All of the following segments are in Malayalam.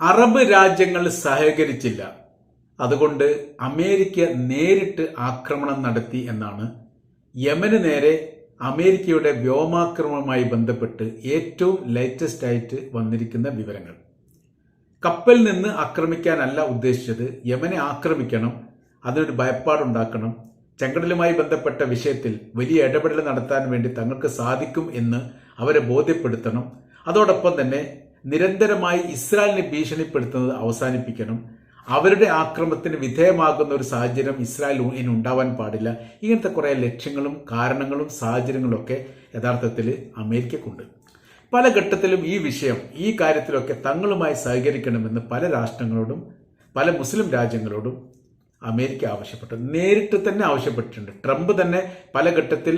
അറബ് രാജ്യങ്ങൾ സഹകരിച്ചില്ല. അതുകൊണ്ട് അമേരിക്ക നേരിട്ട് ആക്രമണം നടത്തി എന്നാണ് യമന് നേരെ അമേരിക്കയുടെ വ്യോമാക്രമണവുമായി ബന്ധപ്പെട്ട് ഏറ്റവും ലേറ്റസ്റ്റ് ആയിട്ട് വന്നിരിക്കുന്ന വിവരങ്ങൾ. കപ്പൽ നിന്ന് ആക്രമിക്കാനല്ല ഉദ്ദേശിച്ചത്. യമനെ ആക്രമിക്കണം അതിനൊരു ഭയപ്പാടുണ്ടാക്കണം. ചെങ്കടലുമായി ബന്ധപ്പെട്ട വിഷയത്തിൽ വലിയ ഇടപെടൽ നടത്താൻ വേണ്ടി തങ്ങൾക്ക് സാധിക്കും എന്ന് അവരെ ബോധ്യപ്പെടുത്തണം. അതോടൊപ്പം തന്നെ നിരന്തരമായി ഇസ്രായേലിനെ ഭീഷണിപ്പെടുത്തുന്നത് അവസാനിപ്പിക്കണം. അവരുടെ ആക്രമണത്തിന് വിധേയമാകുന്ന ഒരു സാഹചര്യം ഇസ്രായേൽ ഇനി ഉണ്ടാവാൻ പാടില്ല. ഇങ്ങനത്തെ കുറേ ലക്ഷ്യങ്ങളും കാരണങ്ങളും സാഹചര്യങ്ങളും ഒക്കെ യഥാർത്ഥത്തിൽ അമേരിക്കക്കുണ്ട്. പല ഘട്ടത്തിലും ഈ വിഷയം ഈ കാര്യത്തിലൊക്കെ തങ്ങളുമായി സഹകരിക്കണമെന്ന് പല രാഷ്ട്രങ്ങളോടും പല മുസ്ലിം രാജ്യങ്ങളോടും അമേരിക്ക ആവശ്യപ്പെട്ടു. നേരിട്ട് തന്നെ ആവശ്യപ്പെട്ടിട്ടുണ്ട്. ട്രംപ് തന്നെ പല ഘട്ടത്തിൽ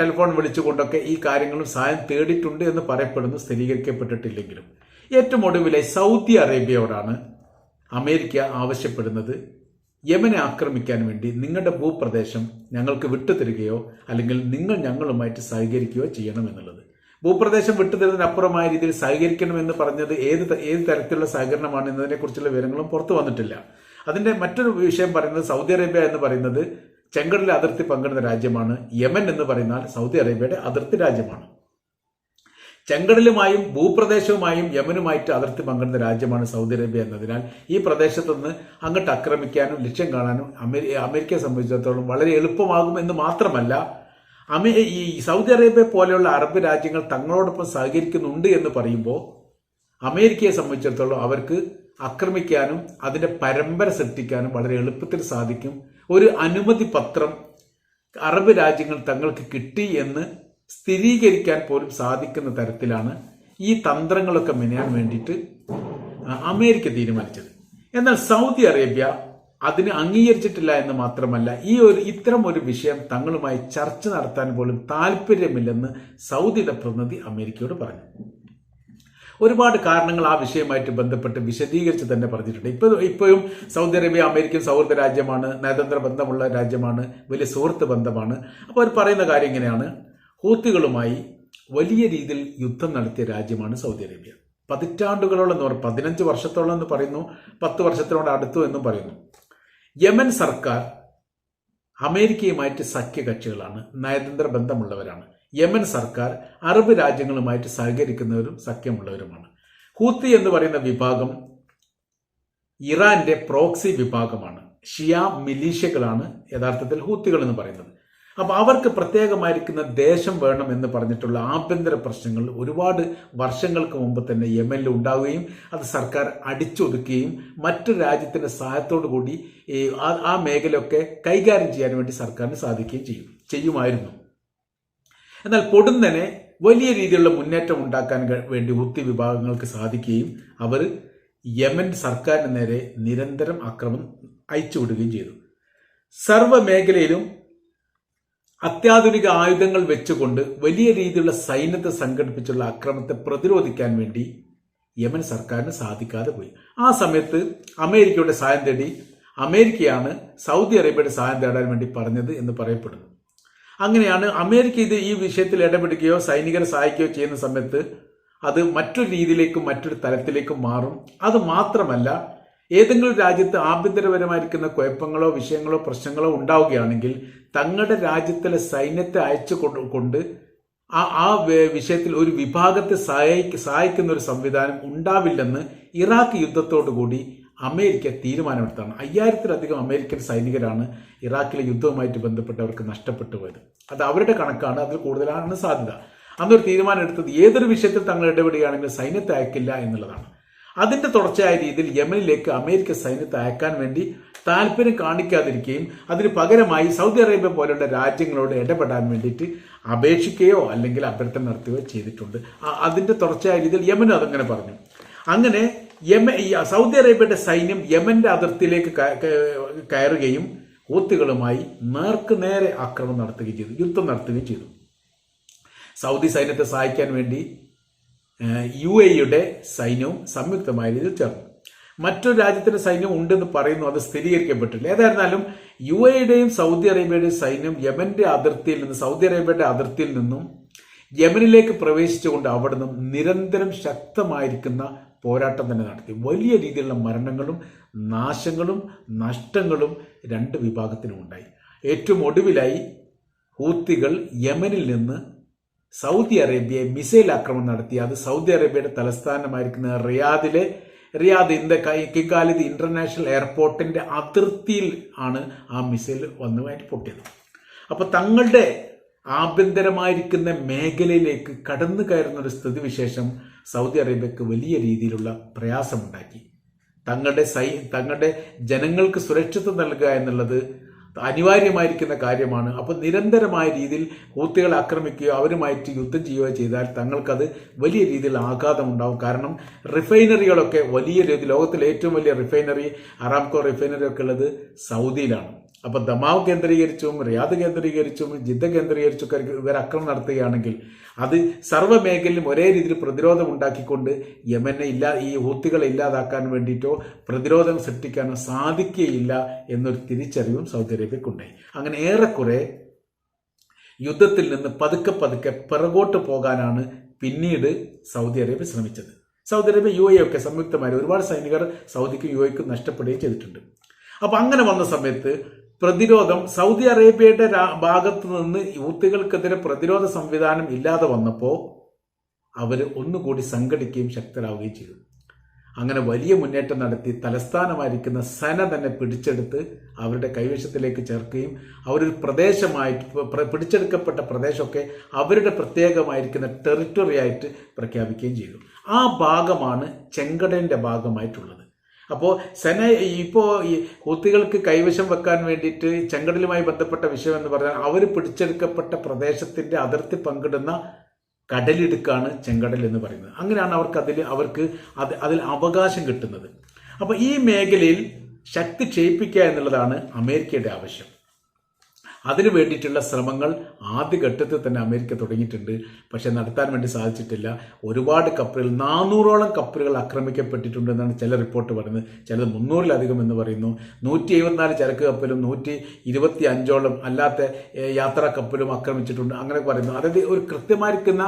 ടെലിഫോൺ വിളിച്ചുകൊണ്ടൊക്കെ ഈ കാര്യങ്ങളും സഹായം തേടിയിട്ടുണ്ട് എന്ന് പറയപ്പെടുന്നു സ്ഥിരീകരിക്കപ്പെട്ടിട്ടില്ലെങ്കിലും. ഏറ്റവും ഒടുവിലെ സൗദി അറേബ്യയോടാണ് അമേരിക്ക ആവശ്യപ്പെടുന്നത്. യമനെ ആക്രമിക്കാൻ വേണ്ടി നിങ്ങളുടെ ഭൂപ്രദേശം ഞങ്ങൾക്ക് വിട്ടുതരികയോ അല്ലെങ്കിൽ നിങ്ങൾ ഞങ്ങളുമായിട്ട് സഹകരിക്കുകയോ ചെയ്യണം എന്നുള്ളത്. ഭൂപ്രദേശം വിട്ടുതരുന്നതിനപ്പുറമായ രീതിയിൽ സഹകരിക്കണമെന്ന് പറഞ്ഞത് ഏത് ഏത് തരത്തിലുള്ള സഹകരണമാണ് എന്നതിനെക്കുറിച്ചുള്ള വിവരങ്ങളും പുറത്തു വന്നിട്ടില്ല. അതിന്റെ മറ്റൊരു വിഷയം പറയുന്നത് സൗദി അറേബ്യ എന്ന് പറയുന്നത് ചെങ്കടലിലെ അതിർത്തി പങ്കിടുന്ന രാജ്യമാണ് യമൻ എന്ന് പറയുന്നാൽ സൗദി അറേബ്യയുടെ അതിർത്തി രാജ്യമാണ്. ചെങ്കടലുമായും ഭൂപ്രദേശവുമായും യമനുമായിട്ട് അതിർത്തി പങ്കിടുന്ന രാജ്യമാണ് സൗദി അറേബ്യ എന്നതിനാൽ ഈ പ്രദേശത്തുനിന്ന് അങ്ങോട്ട് ആക്രമിക്കാനും ലക്ഷ്യം കാണാനും അമേരി അമേരിക്കയെ സംബന്ധിച്ചിടത്തോളം വളരെ എളുപ്പമാകും എന്ന് മാത്രമല്ല അമേ ഈ സൗദി അറേബ്യ പോലെയുള്ള അറബ് രാജ്യങ്ങൾ തങ്ങളോടൊപ്പം സഹകരിക്കുന്നുണ്ട് എന്ന് പറയുമ്പോൾ അമേരിക്കയെ സംബന്ധിച്ചിടത്തോളം അവർക്ക് ആക്രമിക്കാനും അതിന്റെ പരമ്പര സൃഷ്ടിക്കാനും വളരെ എളുപ്പത്തിൽ സാധിക്കും. ഒരു അനുമതി പത്രം അറബ് രാജ്യങ്ങൾ തങ്ങൾക്ക് കിട്ടി എന്ന് സ്ഥിരീകരിക്കാൻ പോലും സാധിക്കുന്ന തരത്തിലാണ് ഈ തന്ത്രങ്ങളൊക്കെ മെനയാൻ വേണ്ടിയിട്ട് അമേരിക്ക തീരുമാനിച്ചത്. എന്നാൽ സൗദി അറേബ്യ അതിന് അംഗീകരിച്ചിട്ടില്ല എന്ന് മാത്രമല്ല ഈ ഒരു ഇത്തരം ഒരു വിഷയം തങ്ങളുമായി ചർച്ച നടത്താൻ പോലും താല്പര്യമില്ലെന്ന് സൗദിയുടെ പ്രതിനിധി അമേരിക്കയോട് പറഞ്ഞു. ഒരുപാട് കാരണങ്ങൾ ആ വിഷയമായിട്ട് ബന്ധപ്പെട്ട് വിശദീകരിച്ച് തന്നെ പറഞ്ഞിട്ടുണ്ട്. ഇപ്പൊ ഇപ്പോഴും സൗദി അറേബ്യ അമേരിക്കൻ സൗഹൃദ രാജ്യമാണ് നയതന്ത്ര ബന്ധമുള്ള രാജ്യമാണ് വലിയ സുഹൃത്ത് ബന്ധമാണ്. അപ്പോൾ അവർ പറയുന്ന കാര്യം ഇങ്ങനെയാണ്. ഹൂത്തുകളുമായി വലിയ രീതിയിൽ യുദ്ധം നടത്തിയ രാജ്യമാണ് സൗദി അറേബ്യ. പതിറ്റാണ്ടുകളോളം എന്ന് പറയും പതിനഞ്ച് വർഷത്തോളം എന്ന് പറയുന്നു പത്ത് വർഷത്തിനോട് അടുത്തു എന്നും പറയുന്നു. യമൻ സർക്കാർ അമേരിക്കയുമായിട്ട് സഖ്യകക്ഷികളാണ് നയതന്ത്ര ബന്ധമുള്ളവരാണ്. യമൻ സർക്കാർ അറബ് രാജ്യങ്ങളുമായിട്ട് സഹകരിക്കുന്നവരും സഖ്യമുള്ളവരുമാണ്. ഹൂത്തി എന്ന് പറയുന്ന വിഭാഗം ഇറാന്റെ പ്രോക്സി വിഭാഗമാണ്. ഷിയ മിലീഷ്യകളാണ് യഥാർത്ഥത്തിൽ ഹൂത്തികൾ എന്ന് പറയുന്നത്. അപ്പോൾ അവർക്ക് പ്രത്യേകമായിരിക്കുന്ന ദേശം വേണം എന്ന് പറഞ്ഞിട്ടുള്ള ആഭ്യന്തര പ്രശ്നങ്ങൾ ഒരുപാട് വർഷങ്ങൾക്ക് മുമ്പ് തന്നെ യമനിൽ ഉണ്ടാവുകയും അത് സർക്കാർ അടിച്ചൊതുക്കുകയും മറ്റു രാജ്യത്തിന്റെ സഹായത്തോടു കൂടി ആ മേഖലയൊക്കെ കൈകാര്യം ചെയ്യാൻ വേണ്ടി സർക്കാരിന് സാധിക്കുകയും ചെയ്യും ചെയ്യുമായിരുന്നു. എന്നാൽ പൊടുന്നനെ വലിയ രീതിയിലുള്ള മുന്നേറ്റം ഉണ്ടാക്കാൻ വേണ്ടി ഹുത്തി വിഭാഗങ്ങൾക്ക് സാധിക്കുകയും അവർ യമൻ സർക്കാരിന് നേരെ നിരന്തരം ആക്രമണം അയച്ചുവിടുകയും ചെയ്തു. സർവ മേഖലയിലും അത്യാധുനിക ആയുധങ്ങൾ വെച്ചുകൊണ്ട് വലിയ രീതിയിലുള്ള സൈന്യത്തെ സംഘടിപ്പിച്ചുള്ള അക്രമത്തെ പ്രതിരോധിക്കാൻ വേണ്ടി യമൻ സർക്കാരിന് സാധിക്കാതെ പോയി. ആ സമയത്ത് അമേരിക്കയുടെ സഹായം തേടി അമേരിക്കയാണ് സൗദി അറേബ്യയുടെ സഹായം തേടാൻ വേണ്ടി പറഞ്ഞത് എന്ന് പറയപ്പെടുന്നു. അങ്ങനെയാണ് അമേരിക്ക ഇത് ഈ വിഷയത്തിൽ ഇടപെടുകയോ സൈനികരെ സഹായിക്കുകയോ ചെയ്യുന്ന സമയത്ത് അത് മറ്റൊരു രീതിയിലേക്കും മറ്റൊരു തലത്തിലേക്കും മാറും. അത് മാത്രമല്ല ഏതെങ്കിലും രാജ്യത്ത് ആഭ്യന്തരപരമായിരിക്കുന്ന കുഴപ്പങ്ങളോ വിഷയങ്ങളോ പ്രശ്നങ്ങളോ ഉണ്ടാവുകയാണെങ്കിൽ തങ്ങളുടെ രാജ്യത്തിലെ സൈന്യത്തെ അയച്ചു കൊണ്ട് ആ ആ വിഷയത്തിൽ ഒരു വിഭാഗത്തെ സഹായിക്ക സഹായിക്കുന്ന ഒരു സംവിധാനം ഉണ്ടാവില്ലെന്ന് ഇറാഖ് യുദ്ധത്തോടുകൂടി അമേരിക്ക തീരുമാനമെടുത്താണ്. അയ്യായിരത്തിലധികം അമേരിക്കൻ സൈനികരാണ് ഇറാഖിലെ യുദ്ധവുമായിട്ട് ബന്ധപ്പെട്ട് അവർക്ക് നഷ്ടപ്പെട്ടു പോയത്. അത് അവരുടെ കണക്കാണ് അതിൽ കൂടുതലാണ് സാധ്യത. അന്നൊരു തീരുമാനം എടുത്തത് ഏതൊരു വിഷയത്തിൽ തങ്ങൾ ഇടപെടുകയാണെങ്കിൽ സൈന്യത്തെ അയക്കില്ല എന്നുള്ളതാണ്. അതിന്റെ തുടർച്ചയായ രീതിയിൽ യമനിലേക്ക് അമേരിക്ക സൈന്യത്തെ അയക്കാൻ വേണ്ടി താല്പര്യം കാണിക്കാതിരിക്കുകയും അതിന് പകരമായി സൗദി അറേബ്യ പോലുള്ള രാജ്യങ്ങളോട് ഇടപെടാൻ വേണ്ടിയിട്ട് അപേക്ഷിക്കുകയോ അല്ലെങ്കിൽ അഭ്യർത്ഥന നടത്തുകയോ ചെയ്തിട്ടുണ്ട്. അതിന്റെ തുടർച്ചയായ രീതിയിൽ യമനും അതങ്ങനെ പറഞ്ഞു. അങ്ങനെ യമ സൗദി അറേബ്യയുടെ സൈന്യം യമന്റെ അതിർത്തിയിലേക്ക് കയറുകയും ഹൂത്തുകളുമായി നേർക്ക് നേരെ ആക്രമണം നടത്തുകയും ചെയ്തു യുദ്ധം നടത്തുകയും ചെയ്തു. സൗദി സൈന്യത്തെ സഹായിക്കാൻ വേണ്ടി യു എയുടെ സൈന്യവും സംയുക്തമായ രീതിയിൽ ചേർന്നു. മറ്റൊരു രാജ്യത്തിന്റെ സൈന്യം ഉണ്ടെന്ന് പറയുന്നു അത് സ്ഥിരീകരിക്കപ്പെട്ടില്ല ഏതായിരുന്നാലും യു എയുടെയും സൗദി അറേബ്യയുടെയും സൈന്യം യമന്റെ അതിർത്തിയിൽ നിന്ന് സൗദി അറേബ്യയുടെ അതിർത്തിയിൽ നിന്നും യമനിലേക്ക് പ്രവേശിച്ചുകൊണ്ട് അവിടുന്ന് നിരന്തരം ശക്തമായിരിക്കുന്ന പോരാട്ടം തന്നെ നടത്തി. വലിയ രീതിയിലുള്ള മരണങ്ങളും നാശങ്ങളും നഷ്ടങ്ങളും രണ്ട് വിഭാഗത്തിനും ഉണ്ടായി. ഏറ്റവും ഒടുവിലായി ഹൂത്തികൾ യമനിൽ നിന്ന് സൗദി അറേബ്യയെ മിസൈൽ ആക്രമണം നടത്തി. അത് സൗദി അറേബ്യയുടെ തലസ്ഥാനമായിരിക്കുന്ന റിയാദിലെ റിയാദ് ഇന്ത കിഖാലിദ് ഇന്റർനാഷണൽ എയർപോർട്ടിന്റെ അതിർത്തിയിൽ ആണ് ആ മിസൈൽ വന്നുമായിട്ട് പൊട്ടിയത്. അപ്പോൾ തങ്ങളുടെ ആഭ്യന്തരമായിരിക്കുന്ന മേഖലയിലേക്ക് കടന്നു കയറുന്ന ഒരു സ്ഥിതിവിശേഷം സൗദി അറേബ്യക്ക് വലിയ രീതിയിലുള്ള പ്രയാസമുണ്ടാക്കി. തങ്ങളുടെ സൈ തങ്ങളുടെ ജനങ്ങൾക്ക് സുരക്ഷിതത്വം നൽകുക എന്നുള്ളത് അനിവാര്യമായിരിക്കുന്ന കാര്യമാണ്. അപ്പോൾ നിരന്തരമായ രീതിയിൽ ഹൂത്തികളെ ആക്രമിക്കുകയോ അവരുമായിട്ട് യുദ്ധം ചെയ്യുകയോ ചെയ്താൽ തങ്ങൾക്കത് വലിയ രീതിയിൽ ആഘാതം കാരണം റിഫൈനറികളൊക്കെ വലിയ രീതി ലോകത്തിലെ ഏറ്റവും വലിയ റിഫൈനറി അറാംകോ റിഫൈനറി ഒക്കെ ഉള്ളത് സൗദിയിലാണ്. അപ്പൊ ദമാവ് കേന്ദ്രീകരിച്ചും റിയാദ് കേന്ദ്രീകരിച്ചും ജിദ്ദ കേന്ദ്രീകരിച്ചും ഇവർ അക്രമം നടത്തുകയാണെങ്കിൽ അത് സർവ മേഖലയിലും ഒരേ രീതിയിൽ പ്രതിരോധം ഉണ്ടാക്കിക്കൊണ്ട് യമനെ ഇല്ലാ ഈ ഹൂത്തികളെ ഇല്ലാതാക്കാൻ വേണ്ടിയിട്ടോ പ്രതിരോധം സൃഷ്ടിക്കാനോ സാധിക്കുകയില്ല എന്നൊരു തിരിച്ചറിവും സൗദി അറേബ്യക്കുണ്ടായി അങ്ങനെ ഏറെക്കുറെ യുദ്ധത്തിൽ നിന്ന് പതുക്കെ പതുക്കെ പിറകോട്ട് പോകാനാണ് പിന്നീട് സൗദി അറേബ്യ ശ്രമിച്ചത്. സൗദി അറേബ്യ യു എ ഒക്കെ സംയുക്തമായി ഒരുപാട് സൈനികർ സൗദിക്കും യു എക്കും നഷ്ടപ്പെടുകയും ചെയ്തിട്ടുണ്ട്. അപ്പൊ അങ്ങനെ വന്ന സമയത്ത് പ്രതിരോധം സൗദി അറേബ്യയുടെ ഭാഗത്ത് നിന്ന് യൂത്തുകൾക്കെതിരെ പ്രതിരോധ സംവിധാനം ഇല്ലാതെ വന്നപ്പോൾ അവർ ഒന്നുകൂടി സംഘടിക്കുകയും ശക്തരാവുകയും ചെയ്തു. അങ്ങനെ വലിയ മുന്നേറ്റം നടത്തി തലസ്ഥാനമായിരിക്കുന്ന സന തന്നെ പിടിച്ചെടുത്ത് അവരുടെ കൈവശത്തിലേക്ക് ചേർക്കുകയും അവരൊരു പ്രദേശമായിട്ട് പിടിച്ചെടുക്കപ്പെട്ട പ്രദേശമൊക്കെ അവരുടെ പ്രത്യേകമായിരിക്കുന്ന ടെറിട്ടറി ആയിട്ട് പ്രഖ്യാപിക്കുകയും ചെയ്തു. ആ ഭാഗമാണ് ചെങ്കടലിന്റെ ഭാഗമായിട്ടുള്ളത്. അപ്പോൾ സെന ഇപ്പോൾ ഈ ഹൂത്തികൾക്ക് കൈവശം വെക്കാൻ വേണ്ടിയിട്ട് ചെങ്കടലുമായി ബന്ധപ്പെട്ട വിഷയം എന്ന് പറഞ്ഞാൽ അവർ പിടിച്ചെടുക്കപ്പെട്ട പ്രദേശത്തിന്റെ അതിർത്തി പങ്കിടുന്ന കടലിടുക്കാണ് ചെങ്കടൽ എന്ന് പറയുന്നത്. അങ്ങനെയാണ് അവർക്ക് അതിൽ അവർക്ക് അത് അതിൽ അവകാശം കിട്ടുന്നത്. അപ്പോൾ ഈ മേഖലയിൽ ശക്തി ക്ഷയിപ്പിക്കുക എന്നുള്ളതാണ് അമേരിക്കയുടെ ആവശ്യം. അതിനു വേണ്ടിയിട്ടുള്ള ശ്രമങ്ങൾ ആദ്യഘട്ടത്തിൽ തന്നെ അമേരിക്ക തുടങ്ങിയിട്ടുണ്ട്. പക്ഷെ നടത്താൻ വേണ്ടി സാധിച്ചിട്ടില്ല. ഒരുപാട് കപ്പലുകൾ നാനൂറോളം കപ്പലുകൾ ആക്രമിക്കപ്പെട്ടിട്ടുണ്ട് എന്നാണ് ചില റിപ്പോർട്ട് പറയുന്നത്. ചിലത് മുന്നൂറിലധികം എന്ന് പറയുന്നു. നൂറ്റി എഴുപത്തിനാല് ചരക്ക് കപ്പലും നൂറ്റി ഇരുപത്തി അഞ്ചോളം അല്ലാത്ത യാത്രാ കപ്പലും ആക്രമിച്ചിട്ടുണ്ട് അങ്ങനെ പറയുന്നു. അതായത് ഒരു കൃത്യമായിരിക്കുന്ന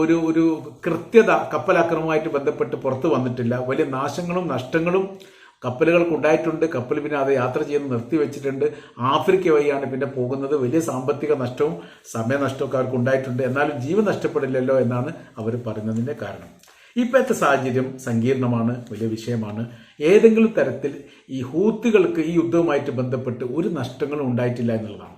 ഒരു ഒരു കൃത്യത കപ്പലാക്രമവുമായിട്ട് ബന്ധപ്പെട്ട് പുറത്തു വന്നിട്ടില്ല. വലിയ നാശങ്ങളും നഷ്ടങ്ങളും കപ്പലുകൾക്ക് ഉണ്ടായിട്ടുണ്ട് കപ്പൽ പിന്നെ അത് യാത്ര ചെയ്യുന്നത് നിർത്തിവെച്ചിട്ടുണ്ട് ആഫ്രിക്ക വഴിയാണ് പിന്നെ പോകുന്നത്. വലിയ സാമ്പത്തിക നഷ്ടവും സമയനഷ്ടമൊക്കെ അവർക്ക് ഉണ്ടായിട്ടുണ്ട്. എന്നാലും ജീവൻ നഷ്ടപ്പെടില്ലല്ലോ എന്നാണ് അവർ പറയുന്നതിന്റെ കാരണം. ഇപ്പോഴത്തെ സാഹചര്യം സങ്കീർണമാണ് വലിയ വിഷയമാണ്. ഏതെങ്കിലും തരത്തിൽ ഈ ഹൂത്തുകൾക്ക് ഈ യുദ്ധവുമായിട്ട് ബന്ധപ്പെട്ട് ഒരു നഷ്ടങ്ങളും ഉണ്ടായിട്ടില്ല എന്നുള്ളതാണ്.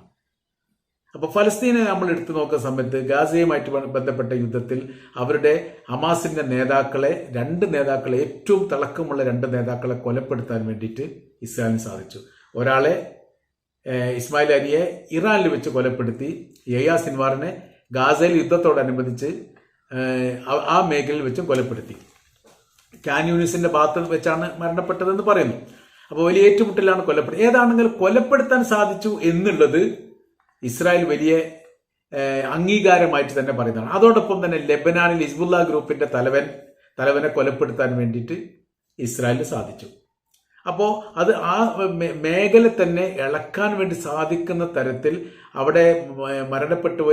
അപ്പോൾ ഫലസ്തീനെ നമ്മൾ എടുത്തു നോക്കുന്ന സമയത്ത് ഗാസയുമായിട്ട് ബന്ധപ്പെട്ട യുദ്ധത്തിൽ അവരുടെ ഹമാസിന്റെ നേതാക്കളെ രണ്ട് നേതാക്കളെ ഏറ്റവും തിളക്കമുള്ള രണ്ട് നേതാക്കളെ കൊലപ്പെടുത്താൻ വേണ്ടിയിട്ട് ഇസ്രായേലിന് സാധിച്ചു. ഒരാളെ ഇസ്മായിൽ അലിയെ ഇറാനിൽ വെച്ച് കൊലപ്പെടുത്തി യയാ സിൻവാറിനെ ഗാസയിൽ യുദ്ധത്തോടനുബന്ധിച്ച് ആ മേഖലയിൽ വെച്ചും കൊലപ്പെടുത്തി. കാൻ യൂണിസിന്റെ ഭാഗത്ത് വെച്ചാണ് മരണപ്പെട്ടതെന്ന് പറയുന്നു. അപ്പോൾ വലിയ ഏറ്റുമുട്ടലാണ് കൊലപ്പെടുത്തി ഏതാണെങ്കിലും കൊലപ്പെടുത്താൻ സാധിച്ചു എന്നുള്ളത് ഇസ്രായേൽ വലിയ അംഗീകാരമായിട്ട് തന്നെ പറയുന്നതാണ്. അതോടൊപ്പം തന്നെ ലെബനാനിൽ ഹിസ്ബുല്ല ഗ്രൂപ്പിന്റെ തലവൻ തലവനെ കൊലപ്പെടുത്താൻ വേണ്ടിയിട്ട് ഇസ്രായേലിന് സാധിച്ചു. അപ്പോൾ അത് ആ മേഖല തന്നെ ഇളക്കാൻ വേണ്ടി സാധിക്കുന്ന തരത്തിൽ അവിടെ മരണപ്പെട്ടു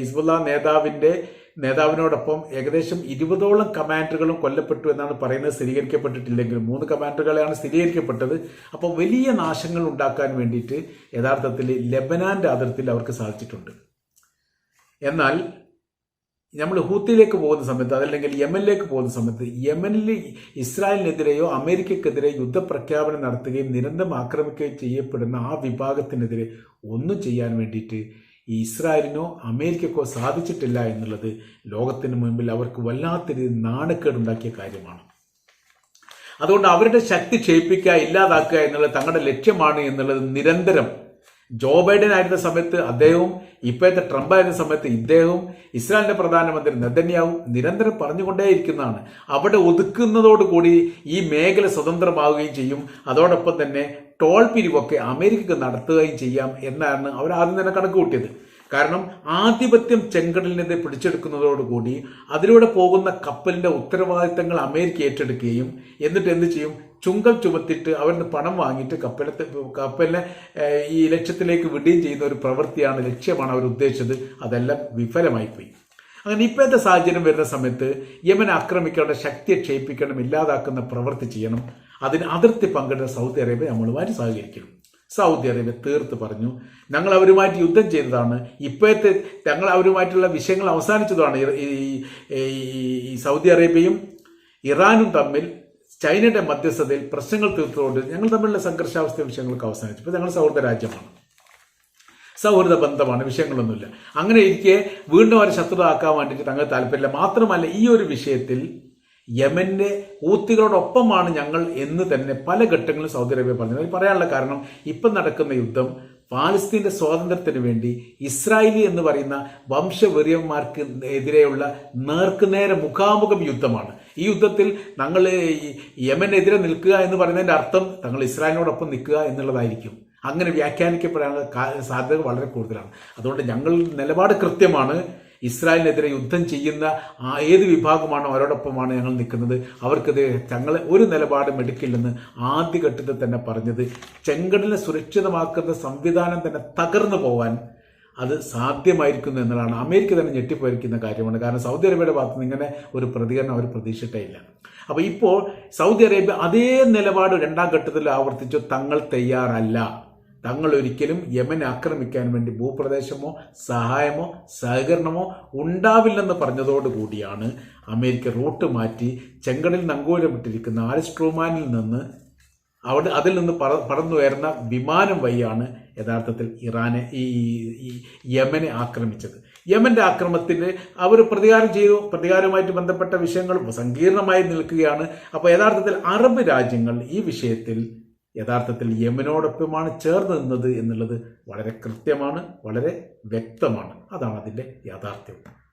ഹിസ്ബുല്ല നേതാവിന്റെ നേതാവിനോടൊപ്പം ഏകദേശം ഇരുപതോളം കമാൻഡറുകളും കൊല്ലപ്പെട്ടു എന്നാണ് പറയുന്നത്. സ്ഥിരീകരിക്കപ്പെട്ടിട്ടില്ലെങ്കിൽ മൂന്ന് കമാൻഡറുകളെയാണ് സ്ഥിരീകരിക്കപ്പെട്ടത്. അപ്പോൾ വലിയ നാശങ്ങൾ ഉണ്ടാക്കാൻ വേണ്ടിയിട്ട് യഥാർത്ഥത്തിൽ ലെബനാന്റെ അതിർത്തിയിൽ അവർക്ക് സാധിച്ചിട്ടുണ്ട്. എന്നാൽ നമ്മൾ ഹൂത്തിയിലേക്ക് പോകുന്ന സമയത്ത് അതല്ലെങ്കിൽ യമനിലേക്ക് പോകുന്ന സമയത്ത് യമനിൽ ഇസ്രായേലിനെതിരെയോ അമേരിക്കക്കെതിരെ യുദ്ധപ്രഖ്യാപനം നടത്തുകയും നിരന്തരം ആക്രമിക്കുകയും ചെയ്യപ്പെടുന്ന ആ വിഭാഗത്തിനെതിരെ ഒന്നും ചെയ്യാൻ വേണ്ടിയിട്ട് ഈ ഇസ്രായേലിനോ അമേരിക്കക്കോ സാധിച്ചിട്ടില്ല എന്നുള്ളത് ലോകത്തിന് മുൻപിൽ അവർക്ക് വല്ലാത്തൊരു നാണക്കേടുണ്ടാക്കിയ കാര്യമാണ്. അതുകൊണ്ട് അവരുടെ ശക്തി ക്ഷയിപ്പിക്കുക ഇല്ലാതാക്കുക എന്നുള്ളത് തങ്ങളുടെ ലക്ഷ്യമാണ് എന്നുള്ളത് നിരന്തരം ജോ ബൈഡൻ ആയിരുന്ന സമയത്ത് അദ്ദേഹവും ഇപ്പോഴത്തെ ട്രംപ് ആയിരുന്ന സമയത്ത് ഇദ്ദേഹവും ഇസ്രായേലിന്റെ പ്രധാനമന്ത്രി നെതന്യാവും നിരന്തരം പറഞ്ഞുകൊണ്ടേയിരിക്കുന്നതാണ്. അവിടെ ഒതുക്കുന്നതോടുകൂടി ഈ മേഖല സ്വതന്ത്രമാവുകയും ചെയ്യും. അതോടൊപ്പം തന്നെ ടോൾ പിരിവൊക്കെ അമേരിക്കക്ക് നടത്തുകയും ചെയ്യാം എന്നാണ് അവർ ആദ്യം തന്നെ കണക്ക് കൂട്ടിയത്. കാരണം ആധിപത്യം ചെങ്കടലിനെതിരെ പിടിച്ചെടുക്കുന്നതോടുകൂടി അതിലൂടെ പോകുന്ന കപ്പലിന്റെ ഉത്തരവാദിത്തങ്ങൾ അമേരിക്ക ഏറ്റെടുക്കുകയും എന്നിട്ട് എന്ത് ചെയ്യും? ചുങ്കം ചുമത്തിട്ട് അവരിന്ന് പണം വാങ്ങിയിട്ട് കപ്പലത്തെ കപ്പലിനെ ഈ ലക്ഷ്യത്തിലേക്ക് വിടുകയും ചെയ്യുന്ന ഒരു പ്രവൃത്തിയാണ് ലക്ഷ്യമാണ് അവർ ഉദ്ദേശിച്ചത്. അതെല്ലാം വിഫലമായി പോയി അങ്ങനെ ഇപ്പോഴത്തെ സാഹചര്യം വരുന്ന സമയത്ത് യമൻ ആക്രമിക്കേണ്ട ശക്തിയെ ക്ഷയിപ്പിക്കണം ഇല്ലാതാക്കുന്ന പ്രവൃത്തി ചെയ്യണം. അതിന് അതിർത്തി പങ്കിടുന്ന സൗദി അറേബ്യ നമ്മളുമായിട്ട് സഹകരിക്കണം. സൗദി അറേബ്യ തീർത്ത് പറഞ്ഞു ഞങ്ങൾ അവരുമായിട്ട് യുദ്ധം ചെയ്തതാണ്. ഇപ്പോഴത്തെ ഞങ്ങൾ അവരുമായിട്ടുള്ള വിഷയങ്ങൾ അവസാനിച്ചതാണ് ഈ- സൗദി അറേബ്യയും ഇറാനും തമ്മിൽ ചൈനയുടെ മധ്യസ്ഥതയിൽ പ്രശ്നങ്ങൾ തീർത്തുകൊണ്ട് ഞങ്ങൾ തമ്മിലുള്ള സംഘർഷാവസ്ഥ വിഷയങ്ങളൊക്കെ അവസാനിച്ചു. ഇപ്പോൾ ഞങ്ങൾ സൗഹൃദ രാജ്യമാണ്. സൗഹൃദ ബന്ധമാണ് വിഷയങ്ങളൊന്നുമില്ല. അങ്ങനെ ഇരിക്കെ വീണ്ടും അവരെ ശത്രുത ആക്കാൻ വേണ്ടിയിട്ട് തങ്ങൾ താല്പര്യമില്ല. മാത്രമല്ല ഈ ഒരു വിഷയത്തിൽ യമന്റെ ഊത്തികളോടൊപ്പമാണ് ഞങ്ങൾ എന്ന് തന്നെ പല ഘട്ടങ്ങളിലും സൗദി അറേബ്യ പറഞ്ഞത് പറയാനുള്ള കാരണം ഇപ്പം നടക്കുന്ന യുദ്ധം പാലസ്തീന്റെ സ്വാതന്ത്ര്യത്തിന് വേണ്ടി ഇസ്രായേലി എന്ന് പറയുന്ന വംശവെറിയന്മാർക്ക് എതിരെയുള്ള നേർക്കുനേരെ മുഖാമുഖം യുദ്ധമാണ്. ഈ യുദ്ധത്തിൽ ഞങ്ങൾ യമനെതിരെ നിൽക്കുക എന്ന് പറയുന്നതിന്റെ അർത്ഥം തങ്ങൾ ഇസ്രായേലിനോടൊപ്പം നിൽക്കുക എന്നുള്ളതായിരിക്കും. അങ്ങനെ വ്യാഖ്യാനിക്കപ്പെടാനുള്ള സാധ്യത വളരെ കൂടുതലാണ്. അതുകൊണ്ട് ഞങ്ങൾ നിലപാട് കൃത്യമാണ്. ഇസ്രായേലിനെതിരെ യുദ്ധം ചെയ്യുന്ന ആ ഏത് വിഭാഗമാണോ അവരോടൊപ്പമാണ് ഞങ്ങൾ നിൽക്കുന്നത്. അവർക്കത് തങ്ങളെ ഒരു നിലപാടും എടുക്കില്ലെന്ന് ആദ്യഘട്ടത്തിൽ തന്നെ പറഞ്ഞത്. ചെങ്കടലിനെ സുരക്ഷിതമാക്കുന്ന സംവിധാനം തന്നെ തകർന്നു പോവാൻ അത് സാധ്യമായിരിക്കുന്നു എന്നതാണ്. അമേരിക്ക തന്നെ ഞെട്ടിപ്പോയിരിക്കുന്ന കാര്യമാണ്. കാരണം സൗദി അറേബ്യയുടെ ഭാഗത്ത് നിന്ന് ഇങ്ങനെ ഒരു പ്രതികരണം അവർ പ്രതീക്ഷിച്ചിട്ടേ ഇല്ല അപ്പോൾ ഇപ്പോൾ സൗദി അറേബ്യ അതേ നിലപാട് രണ്ടാം ഘട്ടത്തിൽ ആവർത്തിച്ചു തങ്ങൾ തയ്യാറല്ല. തങ്ങൾ ഒരിക്കലും യമൻ ആക്രമിക്കാൻ വേണ്ടി ഭൂപ്രദേശമോ സഹായമോ സഹകരണമോ ഉണ്ടാവില്ലെന്ന് പറഞ്ഞതോടുകൂടിയാണ് അമേരിക്ക റൂട്ട് മാറ്റി ചെങ്കടിൽ നങ്കൂരമിട്ടിരിക്കുന്ന ആലിസ്ട്രോമാനിൽ നിന്ന് അവിടെ അതിൽ നിന്ന് പറ പറന്നുയർന്ന വിമാനം വഴിയാണ് യഥാർത്ഥത്തിൽ ഇറാനെ ഈ ഈ യമനെ ആക്രമിച്ചത്. യമന്റെ ആക്രമത്തിൽ അവർ പ്രതികാരം ചെയ്തു. പ്രതികാരവുമായിട്ട് ബന്ധപ്പെട്ട വിഷയങ്ങൾ സങ്കീർണമായി നിൽക്കുകയാണ്. അപ്പോൾ യഥാർത്ഥത്തിൽ അറബ് രാജ്യങ്ങൾ ഈ വിഷയത്തിൽ യഥാർത്ഥത്തിൽ യമനോടൊപ്പമാണ് ചേർന്ന് നിന്നത് എന്നുള്ളത് വളരെ കൃത്യമാണ് വളരെ വ്യക്തമാണ്. അതാണ് അതിന്റെ യാഥാർത്ഥ്യം.